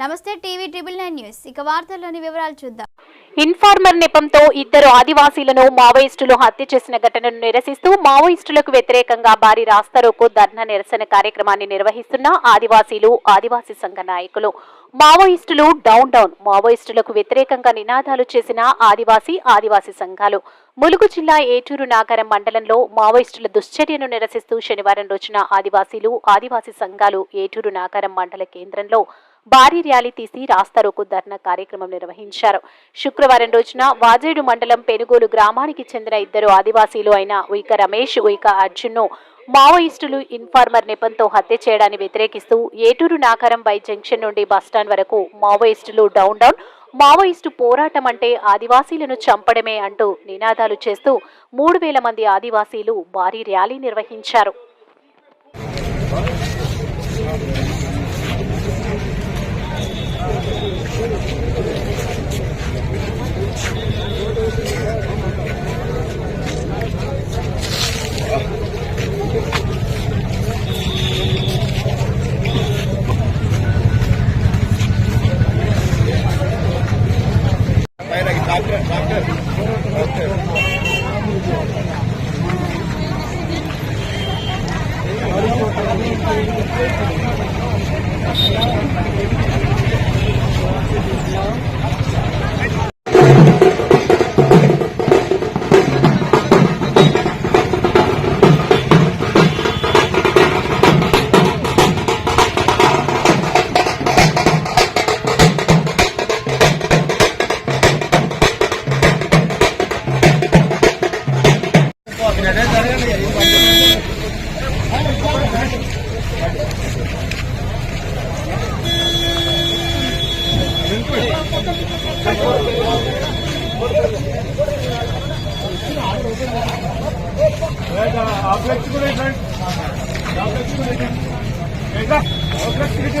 నమస్తే TV triple nine news. ఇక వార్తల్లోని వివరాలు చూద్దాం. ఇన్ఫార్మర్ నెపంతో ఇద్దరు ఆదివాసీలను మావోయిస్టులు హత్య చేసిన ఘటనను నిరసిస్తూ మావోయిస్టులకు వ్యతిరేకంగా భారీ రాస్తారోకు ధర్నా నిరసన కార్యక్రమాన్ని నిర్వహిస్తున్న ఆదివాసీలు ఆదివాసీ సంఘ నాయకులు. మావోయిస్టులు డౌన్ డౌన్. మావోయిస్టులకు వ్యతిరేకంగా నినాదాలు చేసిన ఆదివాసీ ఆదివాసీ సంఘాలు. ములుగు జిల్లా ఏటూరు నాగరం మండలంలో మావోయిస్టుల దుశ్చర్యను నిరసిస్తూ శనివారం రోజున ఆదివాసీలు ఆదివాసీ సంఘాలు ఏటూరు నాగరం మండల కేంద్రంలో భారీ ర్యాలీ తీసి రాస్తారోకు ధర్నా కార్యక్రమం నిర్వహించారు. శుక్రవారం రోజున వాజేడు మండలం పెనుగోలు గ్రామానికి చెందిన ఇద్దరు ఆదివాసీలు అయిన ఉయిక రమేష్ ఉయిక అర్జున్ను మావోయిస్టులు ఇన్ఫార్మర్ నెపంతో హత్య చేయడాన్ని వ్యతిరేకిస్తూ ఏటూరు నాకారం బై జంక్షన్ నుండి బస్టాండ్ వరకు మావోయిస్టులు డౌన్ డౌన్ మావోయిస్టు పోరాటం అంటే ఆదివాసీలను చంపడమే అంటూ నినాదాలు చేస్తూ మూడు వేల మంది ఆదివాసీలు భారీ ర్యాలీ నిర్వహించారు. ఓకే ఆబ్జెక్ట్ కూడా ఆబ్జెక్ట్ కూడా ఆబ్జెక్ట్ కూడా